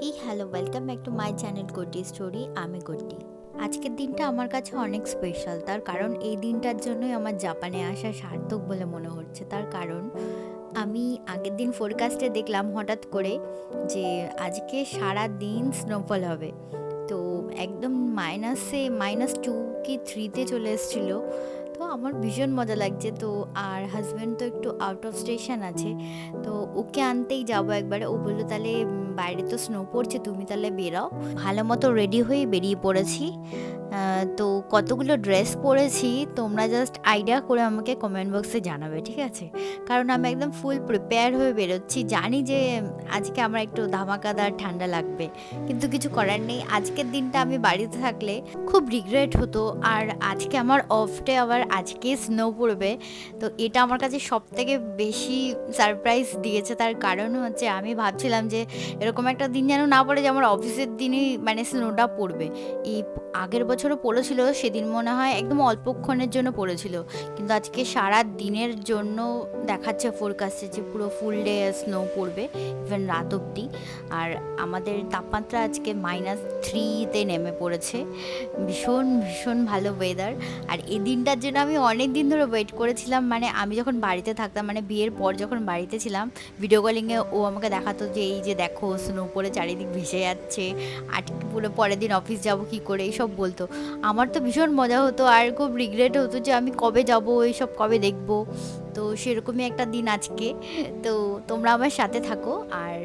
এই hello welcome back to my channel গোটি story আমি গোটি আজকের দিনটা আমার কাছে অনেক স্পেশাল তার কারণ এই দিনটার জন্যই আমার জাপানে আসা সার্থক বলে মনে হচ্ছে। তার কারণ, আমি আগের দিন ফোরকাস্টে দেখলাম হঠাৎ করে যে আজকে সারা দিন স্নোফল হবে। তো একদম মাইনাসে মাইনাস টু কি থ্রিতে চলে এসেছিল। তো আমার ভীষণ মজা লাগছে। তো আর হাজব্যান্ড তো একটু আউট অফ স্টেশন আছে। তো ওকে আনতেই যাব একবারে। ও বলল, তাহলে বাইরে তো স্নো পড়ছে, তুমি তাহলে বেরাও। ভালো মতো রেডি হয়ে বেরিয়ে পড়েছি। তো কতগুলো ড্রেস পরেছি, তোমরা জাস্ট আইডিয়া করে আমাকে কমেন্ট বক্সে জানাবে, ঠিক আছে? কারণ আমি একদম ফুল প্রিপেয়ার হয়ে বেরোচ্ছি। জানি যে, আজকে আমার একটু ধামাকাদার ঠান্ডা লাগবে। কিন্তু কিছু করার নেই। আজকের দিনটা আমি বাড়িতে থাকলে খুব রিগ্রেট হতো। আর আজকে আমার অফ ডে আবার আজকে স্নো পড়বে। তো এটা আমার কাছে সব থেকে বেশি সারপ্রাইজ দিয়েছে। তার কারণ হচ্ছে আমি ভাবছিলাম যে এরকম একটা দিন যেন না পড়ে যে আমার অফিসের দিনই মানে স্নোটা পড়বে। এই আগের বছরও পড়েছিল, সেদিন মনে হয় একদম অল্পক্ষণের জন্য পড়েছিল। কিন্তু আজকে সারা দিনের জন্য দেখাচ্ছে ফোরকাস্টে যে পুরো ফুল ডে স্নো পড়বে ইভেন রাত অবধি। আর আমাদের তাপমাত্রা আজকে মাইনাস থ্রিতে নেমে পড়েছে। ভীষণ ভীষণ ভালো ওয়েদার আর এই দিনটার জন্য আমি অনেক দিন ধরে ওয়েট করেছিলাম মানে আমি যখন বাড়িতে থাকতাম মানে বিয়ের পর যখন বাড়িতে ছিলাম ভিডিও কলিংয়ে ও আমাকে দেখাতো যে, এই যে দেখো স্নো পরে চারিদিক ভেসে যাচ্ছে। আর পুরো পরের দিন অফিস যাব কি করে? এইসব বলতো। আমার তো ভীষণ মজা হতো আর খুব রিগ্রেট হতো যে আমি কবে যাব, এইসব কবে দেখব। তো সেরকমই একটা দিন আজকে। তো তোমরা আমার সাথে থাকো। আর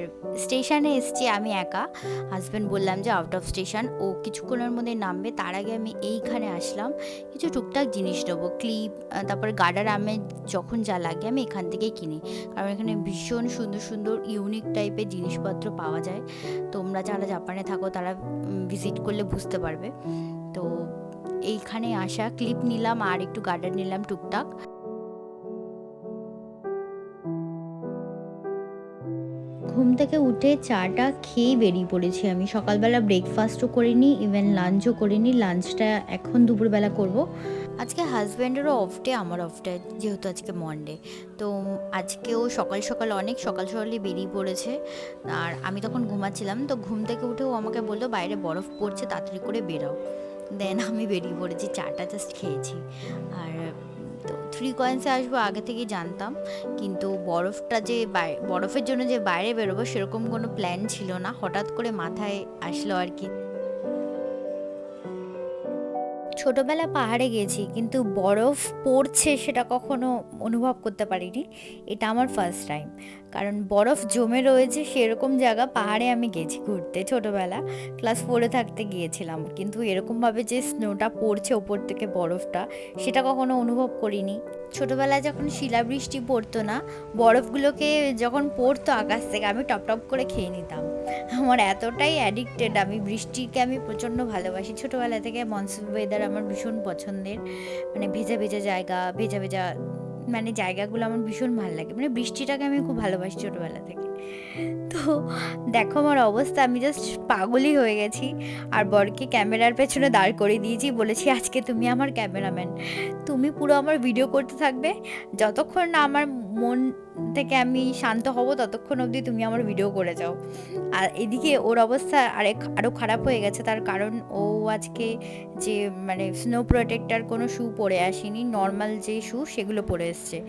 স্টেশনে এসছি আমি একা। হাজব্যান্ড বললাম যে আউট অফ স্টেশন ও কিছুক্ষণের মধ্যে নামবে। তার আগে আমি এইখানে আসলাম। কিছু টুকটাক জিনিস নেব। ক্লিপ তারপর গার্ডার আমি যখন যা লাগে আমি এখান থেকেই কিনি। কারণ এখানে ভীষণ সুন্দর সুন্দর ইউনিক টাইপের জিনিসপত্র পাওয়া যায়। তোমরা যারা জাপানে থাকো তারা ভিজিট করলে বুঝতে পারবে। তো এইখানে আসা ক্লিপ নিলাম আর একটু গার্ডার নিলাম টুকটাক। ঘুম থেকে উঠে চাটা খেয়েই বেরিয়ে পড়েছি আমি। সকালবেলা ব্রেকফাস্টও করিনি ইভেন লাঞ্চও করিনি। লাঞ্চটা এখন দুপুরবেলা করব। আজকে হাজব্যান্ডেরও অফ ডে আমার অফ ডে যেহেতু আজকে মন্ডে তো আজকেও সকাল সকাল অনেক সকাল সকালই বেরিয়ে পড়েছে। আর আমি তখন ঘুমাচ্ছিলাম, তো ঘুম থেকে উঠেও আমাকে বলল, বাইরে বরফ পড়ছে, তাড়াতাড়ি করে বেরাও দেন আমি বেরিয়ে পড়েছি, চাটা জাস্ট খেয়েছি। আর তো থ্রি কয়েন্সে আসব আগে থেকেই জানতাম। কিন্তু বরফটা যে বরফের জন্য যে বাইরে বেরোবো সেরকম কোনো প্ল্যান ছিল না। হঠাৎ করে মাথায় আসলো আর কি। ছোটবেলা পাহাড়ে গেছি, কিন্তু বরফ পড়ছে সেটা কখনো অনুভব করতে পারিনি। এটা আমার ফার্স্ট টাইম কারণ বরফ জমে রয়েছে সেরকম জায়গা পাহাড়ে আমি গেছি ঘুরতে ছোটোবেলা। ক্লাস ফোরে থাকতে গিয়েছিলাম, কিন্তু এরকমভাবে যে স্নোটা পড়ছে ওপর থেকে বরফটা, সেটা কখনো অনুভব করিনি। ছোটবেলায় যখন শিলাবৃষ্টি পড়তো না, বরফগুলোকে যখন পড়তো আকাশ থেকে, আমি টপ টপ করে খেয়ে নিতাম। আমার এতটাই অ্যাডিক্টেড আমি বৃষ্টিকে আমি প্রচণ্ড ভালোবাসি। ছোটোবেলা থেকে মনসুন ওয়েদার আমার ভীষণ পছন্দের। মানে ভেজা ভেজা জায়গা, ভেজা ভেজা মানে জায়গাগুলো আমার ভীষণ ভালো লাগে। মানে বৃষ্টিটাকে আমি খুব ভালোবাসি ছোটোবেলা থেকে। তো দেখো আমার অবস্থা, আমি জাস্ট পাগলই হয়ে গেছি। আর বরকে ক্যামেরার পেছনে দাঁড় করে দিয়েছি, বলেছি, আজকে তুমি আমার ক্যামেরাম্যান। তুমি পুরো আমার ভিডিও করতে থাকবে। যতক্ষণ না আমার মন থেকে আমি শান্ত হব ততক্ষণ অবধি তুমি আমার ভিডিও করে যাও। আর এদিকে ওর অবস্থা আরেক আরও খারাপ হয়ে গেছে, তার কারণ ও আজকে যে মানে স্নো প্রোটেক্টার কোনো শ্যু পরে আসেনি নর্মাল যে শ্যু সেগুলো পরে এসছে।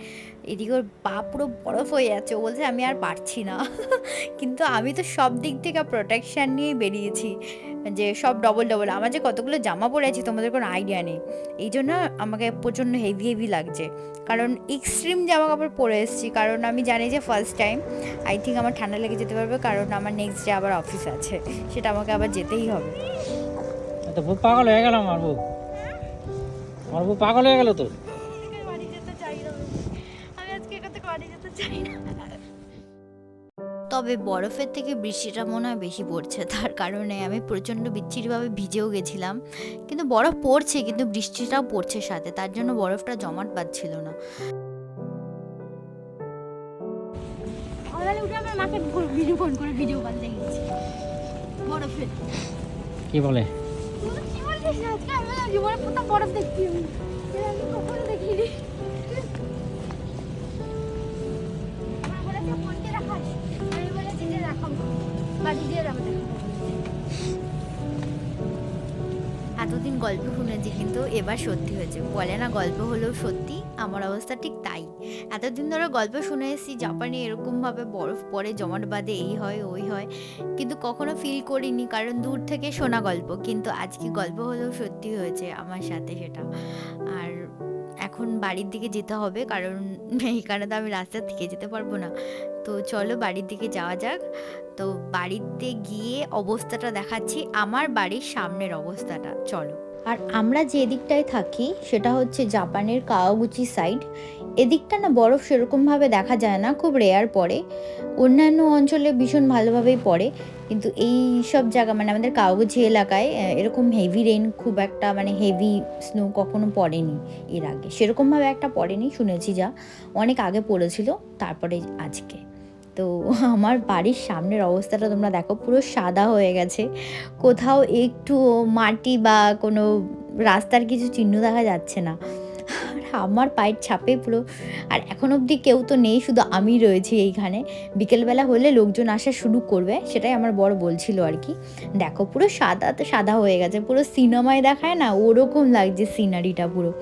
এদিকে ওর পা পুরো বরফ হয়ে যাচ্ছে, ও বলছে, আমি আর পারছি না। কিন্তু আমি তো সব দিক থেকে প্রোটেকশান নিয়েই বেরিয়েছি। যে সব ডবল ডবল আমার যে কতগুলো জামা পরে আছি তোমাদের কোনো আইডিয়া নেই। এই জন্য আমাকে প্রচণ্ড হেভি হেভি লাগছে। কারণ এক্সট্রিম জামা কাপড় পরে এসেছি, কারণ আমি জানি যে ফার্স্ট টাইম আই থিঙ্ক আমার ঠান্ডা লেগে যেতে পারবে, কারণ আমার নেক্সট ডে আবার অফিস আছে, সেটা আমাকে আবার যেতেই হবে। বউ পাগল হয়ে গেল আমার বউ। আমার বউ পাগল হয়ে গেল তো তবে বরফের থেকে বৃষ্টিটা মনে হয় বেশি পড়ছে। তার কারণে আমি প্রচণ্ড বিচ্ছিরিভাবে ভিজেও গেছিলাম। কিন্তু বরফ পড়ছে কিন্তু বৃষ্টিটাও পড়ছে সাথে। তার জন্য বরফটা জমাট বাঁধছিল না। মাকে ভিডিও ফোন করে ভিডিও কল দেখিয়েছি বরফের। কি বলে? জীবনে প্রথম বরফ দেখছি কখনো এতদিন গল্প শুনেছি, কিন্তু এবার সত্যি হয়েছে। বলে না গল্প হলেও সত্যি, আমার অবস্থা ঠিক তাই। এতদিন ধরে গল্প শুনে এসেছি, জাপানে এরকমভাবে বরফ পড়ে, জমাট বাঁধে, এই হয়, ওই হয়। কিন্তু কখনো ফিল করিনি, কারণ দূর থেকে শোনা গল্প। কিন্তু আজকে গল্প হলেও সত্যি হয়েছে আমার সাথে সেটা। আর এখন বাড়ির দিকে যেতে হবে, কারণ এখানে তো আমি রাস্তা থেকে যেতে পারব না। তো চলো বাড়ির দিকে যাওয়া যাক। তো বাড়িতে গিয়ে অবস্থাটা দেখাচ্ছি, আমার বাড়ির সামনের অবস্থাটা। চলো। আর আমরা যে দিকটায় থাকি, সেটা হচ্ছে জাপানের কাওয়াগুচি সাইড এদিকটা না বরফ সেরকমভাবে দেখা যায় না, খুব রেয়ার পড়ে। অন্যান্য অঞ্চলে ভীষণ ভালোভাবেই পড়ে, কিন্তু এই সব জায়গা মানে আমাদের কাগজি এলাকায় এরকম হেভি রেন খুব একটা মানে হেভি স্নো কখনো পড়েনি এর আগে। সেরকমভাবে একটা পড়েনি, শুনেছি যা। অনেক আগে পড়েছিল, তারপরে আজকে। তো আমার বাড়ির সামনের অবস্থাটা তোমরা দেখো, পুরো সাদা হয়ে গেছে। কোথাও একটু মাটি বা কোনো রাস্তার কিছু চিহ্ন দেখা যাচ্ছে না। আমার পায়ের ছাপে পুরো। আর এখন অবধি কেউ তো নেই, শুধু আমি রয়েছি এইখানে। বিকেলবেলা হলে লোকজন আসা শুরু করবে, সেটাই আমার বড় বলছিল আর কি। দেখো পুরো সাদা, তো সাদা হয়ে গেছে, পুরো সিনেমায় দেখায় না, ওরকম লাগছে সিনারিটা পুরো।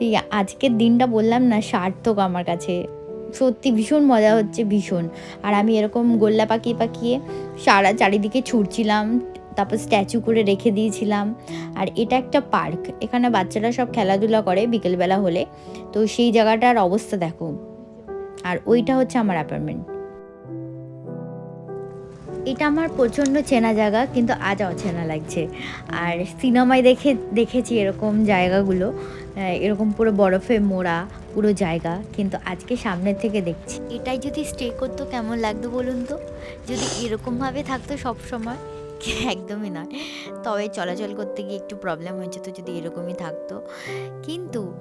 এই আজকের দিনটা বললাম না, সার্থক আমার কাছে। সত্যি ভীষণ মজা হচ্ছে, ভীষণ। আর আমি এরকম গোল্লা পাকিয়ে পাকিয়ে সারা চারিদিকে ছুটছিলাম তারপর স্ট্যাচু করে রেখে দিয়েছিলাম। আর এটা একটা পার্ক এখানে বাচ্চারা সব খেলাধুলা করে বিকেলবেলা হলে। তো সেই জায়গাটার অবস্থা দেখো। আর ওইটা হচ্ছে আমার অ্যাপার্টমেন্ট এটা আমার প্রচণ্ড চেনা জায়গা, কিন্তু আজ অচেনা লাগছে। আর সিনেমায় দেখে, দেখেছি এরকম জায়গাগুলো। এরকম পুরো বরফে মোড়া পুরো জায়গা, কিন্তু আজকে সামনের থেকে দেখছি। এটাই যদি স্টে করতো কেমন লাগতো বলুন তো? যদি এরকমভাবে থাকতো সব সময় একদমই নয়। তবে চলাচল করতে গিয়ে একটু প্রবলেম হয়েছে তো যদি এরকমই থাকতো। কিন্তু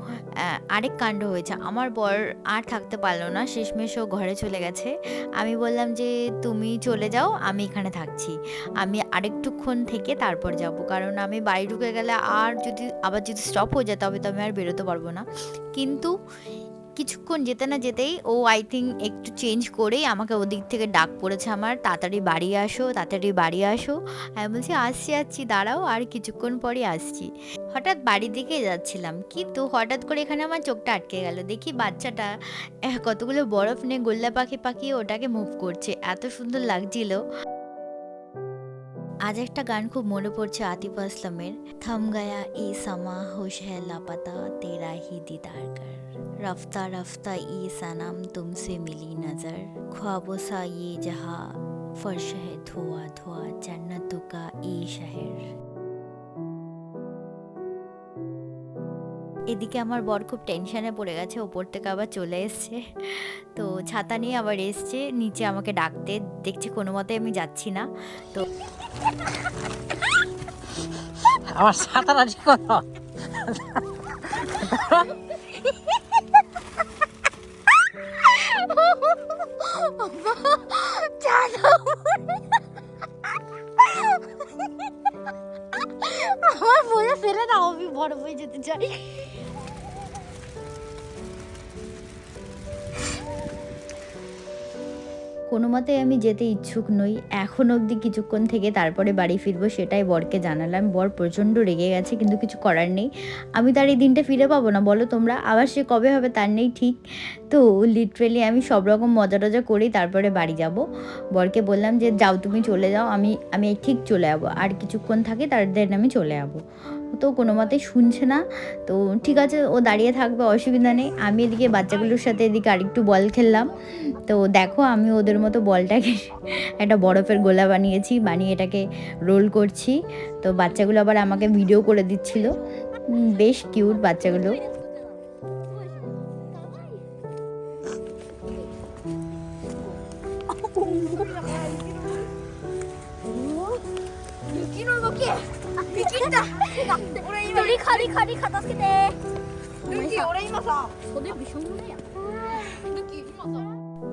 আরেক কাণ্ড হয়েছে। আমার বর আর থাকতে পারল না। শেষমেশ ও ঘরে চলে গেছে। আমি বললাম যে, তুমি চলে যাও, আমি এখানে থাকছি। আমি আরেকটুক্ষণ থেকে তারপর যাব। কারণ আমি বাড়ি ঢুকে গেলে আর যদি, আবার যদি স্টপ হয়ে যায়, তবে তো আমি আর বেরোতে পারব না। কিন্তু কিছুক্ষণ যেতে না যেতেই ও আই থিঙ্ক একটু চেঞ্জ করেই আমাকে ওদিক থেকে ডাক পড়েছে আমার, তাড়াতাড়ি বাড়ি আসো, তাড়াতাড়ি বাড়ি আসো। আমি বলছি, আসছি আসছি, দাঁড়াও, আর কিছুক্ষণ পরে আসছি। হঠাৎ বাড়ির দিকে যাচ্ছিলাম, কিন্তু হঠাৎ করে এখানে আমার চোখটা আটকে গেল। দেখি বাচ্চাটা কতগুলো বরফ নিয়ে গোল্লা পাখি পাখি ওটাকে মুভ করছে, এত সুন্দর লাগছিল। আজ একটা গান খুব মনে পড়ছে আতিফ আসলামের, থম গয়া এ সমা, হোশ হ্যায় লাপাতা, তেরা হি দিদার रफ्ता रफ्ता ये सनम तुमसे मिली नजर ख्वाबों सा ये जहां फर्श है धुआ धुआ जन्नतों का ये शहर এদিকে আমার বর খুব টেনশনে পড়ে গেছে ওপর থেকে আবার চলে এসছে তো ছাতা নিয়ে আবার এসছে নিচে আমাকে ডাকতে দেখছি কোনো মতে আমি যাচ্ছি না তো আমার সাঁতার আজকে করো আমার বলে ফেলে না আমি বড় হয়ে যেতে চাই। কোনো মতে আমি যেতে ইচ্ছুক নই। এখন অবধি কিছুক্ষণ থেকে তারপরে বাড়ি ফিরবো সেটাই বরকে জানালাম। বর প্রচণ্ড রেগে গেছে, কিন্তু কিছু করার নেই। আমি তার এই দিনটা ফিরে পাবো না, বলো তোমরা? আবার সে কবে হবে তার নেই ঠিক। তো লিটারেলি আমি সব রকম মজা টজা করেই তারপরে বাড়ি যাব। বরকে বললাম যে, যাও তুমি চলে যাও, আমি আমি ঠিক চলে যাব। আর কিছুক্ষণ থাকে তার আমি চলে যাব। তো কোনো মতেই শুনছে না তো ঠিক আছে ও দাঁড়িয়ে থাকবে অসুবিধা নেই আমি এদিকে বাচ্চাগুলোর সাথে এদিকে আরেকটু বল খেললাম তো দেখো আমি ওদের মতো বলটাকে একটা বরফের গোলা বানিয়েছি বানিয়ে এটাকে রোল করছি তো বাচ্চাগুলো আবার আমাকে ভিডিও করে দিচ্ছিল উম, বেশ কিউট বাচ্চাগুলো 미끼를 俺今リカリカリカ助けて。ルーキー俺今さ袖びしょ濡れやん。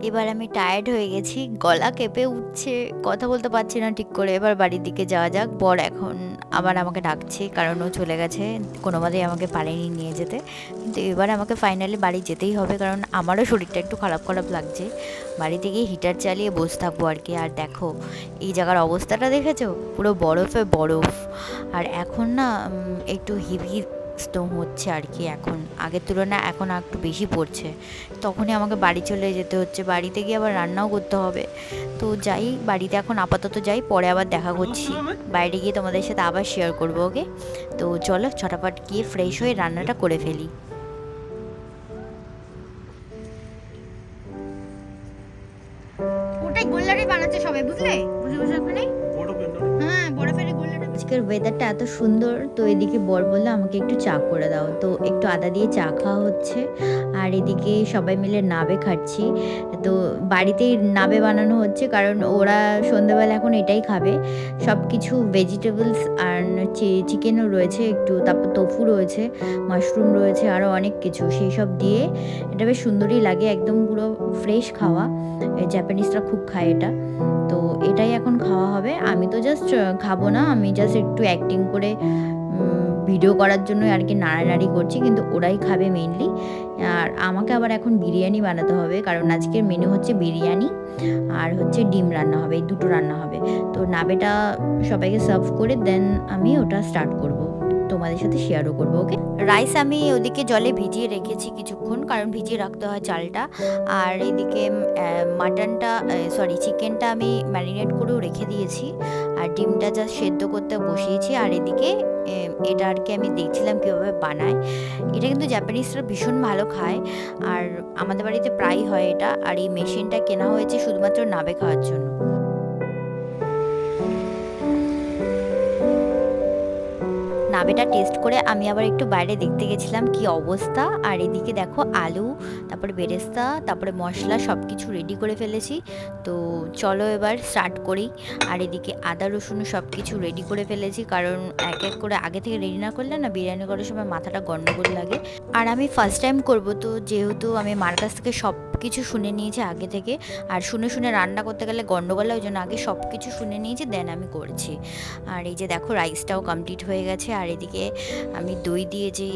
এবার আমি টায়ার্ড হয়ে গেছি, গলা কেঁপে উঠছে, কথা বলতে পারছি না ঠিক করে। এবার বাড়ির দিকে যাওয়া যাক। বর এখন আবার আমাকে ডাকছে, কারণ ও চলে গেছে কোনো মতেই আমাকে পারেনি নিয়ে যেতে। কিন্তু এবার আমাকে ফাইনালি বাড়ি যেতেই হবে, কারণ আমারও শরীরটা একটু খারাপ খারাপ লাগছে। বাড়িতে গিয়ে হিটার চালিয়ে বসে থাকব আর কি। আর দেখো, এই জায়গার অবস্থাটা দেখেছ? পুরো বরফে বরফ। আর এখন না একটু হিভি স্নো হচ্ছে আর কি এখন। আগের তুলনায় এখন একটু বেশি পড়ছে। তখনই আমাকে বাড়ি চলে যেতে হচ্ছে। বাড়িতে গিয়ে আবার রান্নাও করতে হবে। তো যাই, বাড়িতে এখন আপাতত যাই, পরে আবার দেখা করছি। বাইরে গিয়ে তোমাদের সাথে আবার শেয়ার করব ওকে তো চলো, ছটাফট গিয়ে ফ্রেশ হয়ে রান্নাটা করে ফেলি। ওয়েদারটা এত সুন্দর, তো এদিকে বর বলল, আমাকে একটু চা করে দাও। তো একটু আদা দিয়ে চা খাওয়া হচ্ছে। আর এদিকে সবাই মিলে নাবে খাচ্ছি। তো বাড়িতেই নাবে বানানো হচ্ছে, কারণ ওরা সন্ধ্যেবেলা এখন এটাই খাবে। সব কিছু ভেজিটেবলস আর চিকেনও রয়েছে, একটু তারপর তোফু রয়েছে মাশরুম রয়েছে আরও অনেক কিছু। সেই সব দিয়ে এটা বেশ সুন্দরই লাগে, একদম পুরো ফ্রেশ খাওয়া। জাপানিজরা খুব খায় এটা। তো এটাই এখন খাওয়া হবে। আমি তো জাস্ট খাব না, আমি জাস্ট একটু অ্যাক্টিং করে ভিডিও করার জন্য আর কি নাড়ানাড়ি করছি, কিন্তু ওরাই খাবে মেইনলি আর আমাকে আবার এখন বিরিয়ানি বানাতে হবে, কারণ আজকের মেনু হচ্ছে বিরিয়ানি আর হচ্ছে ডিম রান্না হবে, এই দুটো রান্না হবে। তো নাবেটা সবাইকে সার্ভ করে দেন আমি ওটা স্টার্ট করব। তোমাদের সাথে শেয়ারও করব ওকে রাইস আমি ওদিকে জলে ভিজিয়ে রেখেছি কিছুক্ষণ, কারণ ভিজিয়ে রাখতে হয় চালটা। আর এদিকে মাটনটা সরি চিকেনটা আমি ম্যারিনেট করেও রেখে দিয়েছি। আর ডিমটা জাস্ট সেদ্ধ করতে বসিয়েছি। আর এদিকে এটা আর কি আমি দেখছিলাম কীভাবে বানায়। এটা কিন্তু জাপানিজরা ভীষণ ভালো খায়। আর আমাদের বাড়িতে প্রায়ই হয় এটা। আর এই মেশিনটা কেনা হয়েছে শুধুমাত্র নাবে খাওয়ার জন্য। নাবেটা টেস্ট করে আমি আবার একটু বাইরে দেখতে গেছিলাম কি অবস্থা। আর এদিকে দেখো আলু, তারপরে বেরেস্তা, তারপরে মশলা সব কিছু রেডি করে ফেলেছি। তো চলো এবার স্টার্ট করি। আর এদিকে আদা, রসুন সব কিছু রেডি করে ফেলেছি কারণ এক এক করে আগে থেকে রেডি না করলে না বিরিয়ানি করার সময় মাথাটা গন্ডগোল লাগে। আর আমি ফার্স্ট টাইম করব তো যেহেতু আমি মার কাছ থেকে সব কিছু শুনে নিয়েছি আগে থেকে। আর শুনে শুনে রান্না করতে গেলে গন্ডগোল ওই জন্য আগে সব কিছু শুনে নিয়েছি দেন আমি করছি। আর এই যে দেখো রাইসটাও কমপ্লিট হয়ে গেছে। আর এদিকে আমি দই দিয়ে যে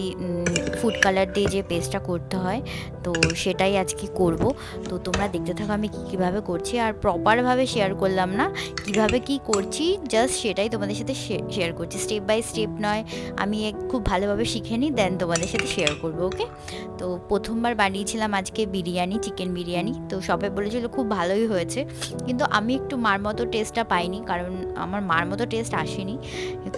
ফুড কালার দিয়ে যে পেস্টটা করতে হয়, তো সেটাই আজকে করব। তো তোমরা দেখতে থাকো আমি কী কীভাবে করছি। আর প্রপারভাবে শেয়ার করলাম না, কীভাবে কি করছি জাস্ট সেটাই তোমাদের সাথে শেয়ার করছি। স্টেপ বাই স্টেপ নয়, আমি খুব ভালোভাবে শিখে নিই দেন তোমাদের সাথে শেয়ার করব ওকে তো প্রথমবার বানিয়েছিলাম আজকে বিরিয়ানি চিকেন বিরিয়ানি তো সবাই বলেছিল খুব ভালোই হয়েছে। কিন্তু আমি একটু মার মতো টেস্টটা পাইনি, কারণ আমার মার মতো টেস্ট আসেনি।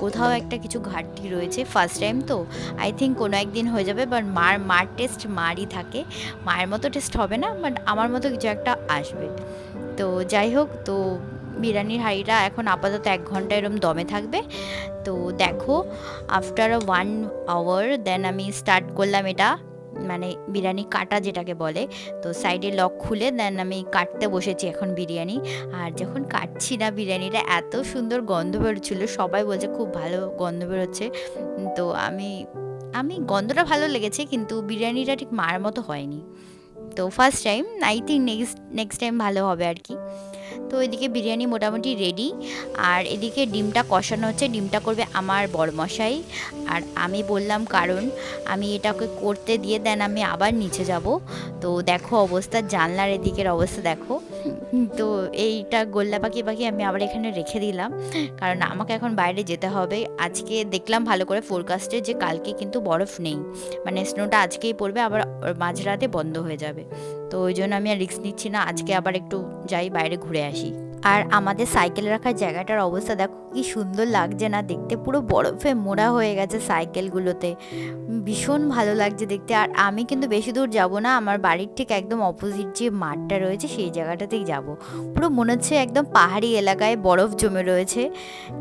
কোথাও একটা কিছু ঘাটতি রয়েছে ফার্স্ট টাইম তো আই থিঙ্ক কোনো একদিন হয়ে যাবে বাট মার মার টেস্ট মারই থাকে। মায়ের মতো টেস্ট হবে না বাট আমার মতো কিছু একটা আসবে। তো যাই হোক, তো বিরিয়ানির হাঁড়িটা এখন আপাতত এক ঘণ্টা এরম দমে থাকবে। তো দেখো আফটার ওয়ান আওয়ার দেন আমি স্টার্ট করলাম এটা। মানে বিরিয়ানি কাটা যেটাকে বলে, তো সাইডে লক খুলে দেন আমি কাটতে বসেছি এখন বিরিয়ানি। আর যখন কাটছি না বিরিয়ানিটা, এত সুন্দর গন্ধ বেরোচ্ছিলো, সবাই বলছে খুব ভালো গন্ধ বেরোচ্ছে। তো আমি আমি গন্ধটা ভালো লেগেছে কিন্তু বিরিয়ানিটা ঠিক মার মতো হয়নি। তো first time I think next next time ভালো হবে আর কি। তো এদিকে বিরিয়ানি মোটামুটি রেডি আর এদিকে ডিমটা কষানো হচ্ছে। ডিমটা করবে আমার বড়মশাই আর আমি বললাম, কারণ আমি এটাকে করতে দিয়ে দেন আমি আবার নিচে যাব। তো দেখো অবস্থা, জানলার এদিকের অবস্থা দেখো। তো এইটা গোল্লা পাখি পাখি আমি আবার এখানে রেখে দিলাম। কারণ আমাকে এখন বাইরে যেতে হবে। আজকে দেখলাম ভালো করে ফোরকাস্টে যে কালকে কিন্তু বরফ নেই। মানে স্নোটা আজকেই পড়বে, আবার মাঝরাতে বন্ধ হয়ে যাবে। তো ওই জন্য আমি আর রিস্ক নিচ্ছি না। আজকে আবার একটু যাই, বাইরে ঘুরে আসি। আর আমাদের সাইকেল রাখার জায়গাটার অবস্থা দেখো, কি সুন্দর লাগছে না দেখতে। পুরো বরফে মোড়া হয়ে গেছে সাইকেলগুলোতে। ভীষণ ভালো লাগছে দেখতে। আর আমি কিন্তু বেশি দূর যাব না, আমার বাড়ির ঠিক একদম অপোজিট যে মাঠটা রয়েছে সেই জায়গাটাতেই যাব। পুরো মনে হচ্ছে একদম পাহাড়ি এলাকায় বরফ জমে রয়েছে।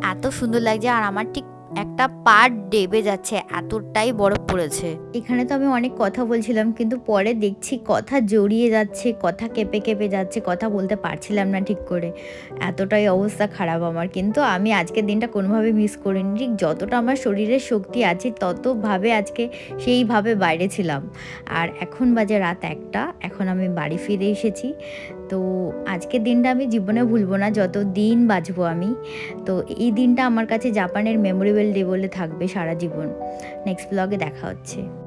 এত সুন্দর লাগছে আর আমার ঠিক একটা পার ডেবে যাচ্ছে, এতটাই বরফ পড়েছে। এখানে তো আমি অনেক কথা বলছিলাম, কিন্তু পরে দেখছি কথা জড়িয়ে যাচ্ছে, কথা কেঁপে কেঁপে যাচ্ছে, কথা বলতে পারছিলাম না ঠিক করে। এতটাই অবস্থা খারাপ আমার, কিন্তু আমি আজকের দিনটা কোনোভাবে মিস করিনি। ঠিক যতটা আমার শরীরের শক্তি আছে, ততভাবে আজকে সেইভাবে বাইরে ছিলাম। আর এখন বাজে রাত একটা, এখন আমি বাড়ি ফিরে এসেছি। তো আজকের দিনটা আমি জীবনে ভুলবো না, যত দিন বাঁচবো আমি। তো এই দিনটা আমার কাছে জাপানের মেমোরেবল ডে বলে থাকবে সারা জীবন। নেক্সট ব্লগে দেখা হচ্ছে।